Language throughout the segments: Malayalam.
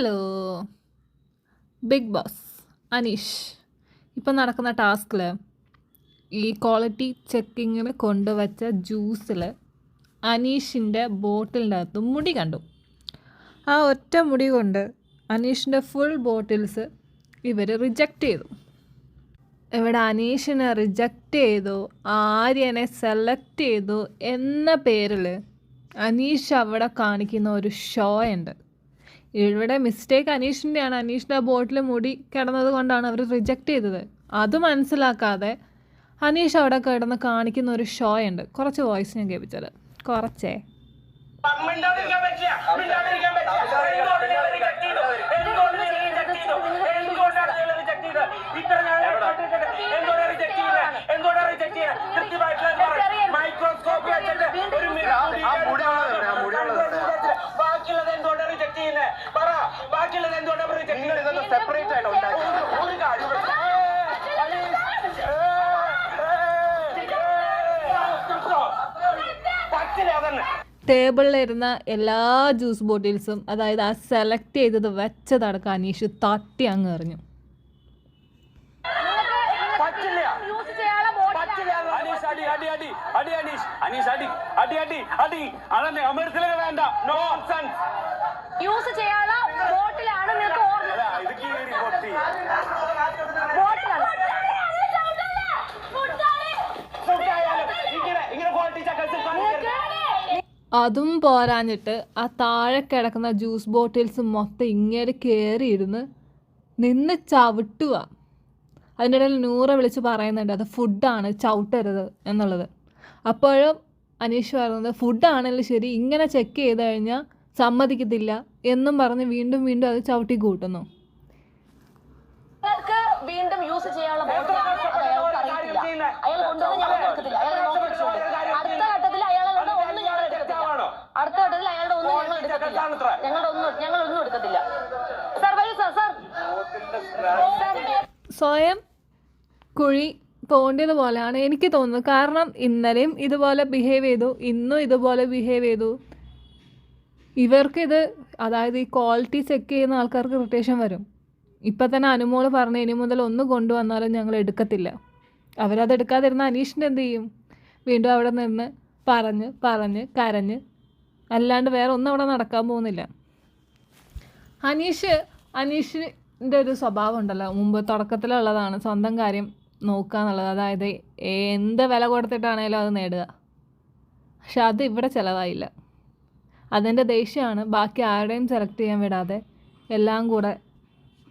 ഹലോ. Big boss. അനീഷ് ഇപ്പം നടക്കുന്ന ടാസ്കിൽ ഈ ക്വാളിറ്റി ചെക്കിങ്ങിൽ കൊണ്ടുവച്ച ജ്യൂസിൽ അനീഷിന്റെ ബോട്ടിലിന്റെ അകത്ത് മുടി കണ്ടു. ആ ഒറ്റ മുടി കൊണ്ട് അനീഷിന്റെ ഫുൾ ബോട്ടിൽസ് ഇവർ റിജക്റ്റ് ചെയ്തു. ഇവിടെ അനീഷിനെ റിജക്റ്റ് ചെയ്തു ആര്യനെ സെലക്ട് ചെയ്തു എന്ന പേരിൽ അനീഷ് അവിടെ കാണിക്കുന്ന ഒരു ഷോ ഉണ്ട്. ഇവിടെ മിസ്റ്റേക്ക് അനീഷിന്റെയാണ് അനീഷിന്റെ ആ ബോട്ടിൽ മുടി കിടന്നത് കൊണ്ടാണ് അവർ റിജക്റ്റ് ചെയ്തത്. അത് മനസ്സിലാക്കാതെ അനീഷ് അവിടെ കിടന്ന് കാണിക്കുന്ന ഒരു ഷോ ഉണ്ട്. കുറച്ച് വോയിസ് ഞാൻ കേൾപ്പിച്ചത് കുറച്ചേ. ടേബിളിലിരുന്ന എല്ലാ ജ്യൂസ് ബോട്ടിൽസും അതായത് ആ സെലക്ട് ചെയ്തത് വെച്ചതടക്കം അനീഷ് തട്ടി അങ്ങ് എറിഞ്ഞു. പറ്റില്ല. പറ്റില്ല. അനീഷ് അതും പോരാഞ്ഞിട്ട് ആ താഴെ കിടക്കുന്ന ജ്യൂസ് ബോട്ടിൽസ് മൊത്തം ഇങ്ങനെ കയറിയിരുന്ന് നിന്ന് ചവിട്ടുക. അതിന്റെ ഇടയിൽ നൂറ വിളിച്ച് പറയുന്നുണ്ട് അത് ഫുഡാണ് ചവിട്ടരുത് എന്നുള്ളത്. അപ്പോഴും അനീഷ് പറയുന്നത് ഫുഡാണെങ്കിലും ശരി ഇങ്ങനെ ചെക്ക് ചെയ്ത് കഴിഞ്ഞാൽ സമ്മതിക്കത്തില്ല എന്നും പറഞ്ഞ് വീണ്ടും വീണ്ടും അത് ചവിട്ടി കൂട്ടുന്നു. വീണ്ടും യൂസ് ചെയ്യാനുള്ള അയാൾ നോക്കി വെച്ചോളൂ അടുത്ത ഘട്ടത്തിൽ അയാളുടെ ഒന്നും ഞങ്ങൾ എടുക്കത്തില്ല അടുത്ത ഘട്ടത്തിൽ അയാളുടെ ഒന്നും ഞങ്ങൾ എടുക്കത്തില്ല ഞങ്ങളുടെ ഒന്നും ഞങ്ങൾ ഒന്നും എടുക്കത്തില്ല സ്വയം കുഴി തോണ്ടിയത് പോലെയാണ് എനിക്ക് തോന്നുന്നത്. കാരണം ഇന്നലെയും ഇതുപോലെ ബിഹേവ് ചെയ്തു ഇന്നും ഇതുപോലെ ബിഹേവ് ചെയ്തു. ഇവർക്കിത് അതായത് ഈ ക്വാളിറ്റി ചെക്ക് ചെയ്യുന്ന ആൾക്കാർക്ക് ഇറിറ്റേഷൻ വരും. ഇപ്പം തന്നെ അനുമോൾ പറഞ്ഞ് ഇനി മുതൽ ഒന്ന് കൊണ്ടുവന്നാലും ഞങ്ങൾ എടുക്കത്തില്ല. അവരത് എടുക്കാതിരുന്ന അനീഷിന്റെ എന്ത് ചെയ്യും? വീണ്ടും അവിടെ നിന്ന് പറഞ്ഞ് പറഞ്ഞ് കരഞ്ഞ് അല്ലാണ്ട് വേറെ ഒന്നും അവിടെ നടക്കാൻ പോകുന്നില്ല. അനീഷ് അനീഷിന്റെ ഒരു സ്വഭാവം ഉണ്ടല്ലോ. മുമ്പ് തുടക്കത്തിലുള്ളതാണ്. സ്വന്തം കാര്യം നോക്കുക എന്നുള്ളത്. അതായത് എന്ത് വില കൊടുത്തിട്ടാണേലും അത് നേടുക. പക്ഷെ അത് ഇവിടെ ചിലവായില്ല. അതിന്റെ ദേഷ്യമാണ്. ബാക്കി ആരുടെയും സെലക്ട് ചെയ്യാൻ വിടാതെ എല്ലാം കൂടെ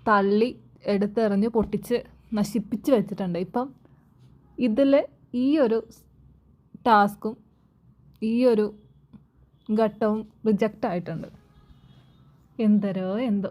തള്ളി എടുത്തെറിഞ്ഞ് പൊട്ടിച്ച് നശിപ്പിച്ച് വെച്ചിട്ടുണ്ട്. ഇപ്പം ഇതിൽ ഈ ഒരു ടാസ്കും ഈ ഒരു ഘട്ടവും റിജക്റ്റ് ആയിട്ടുണ്ട്. എന്തരോ എന്തോ.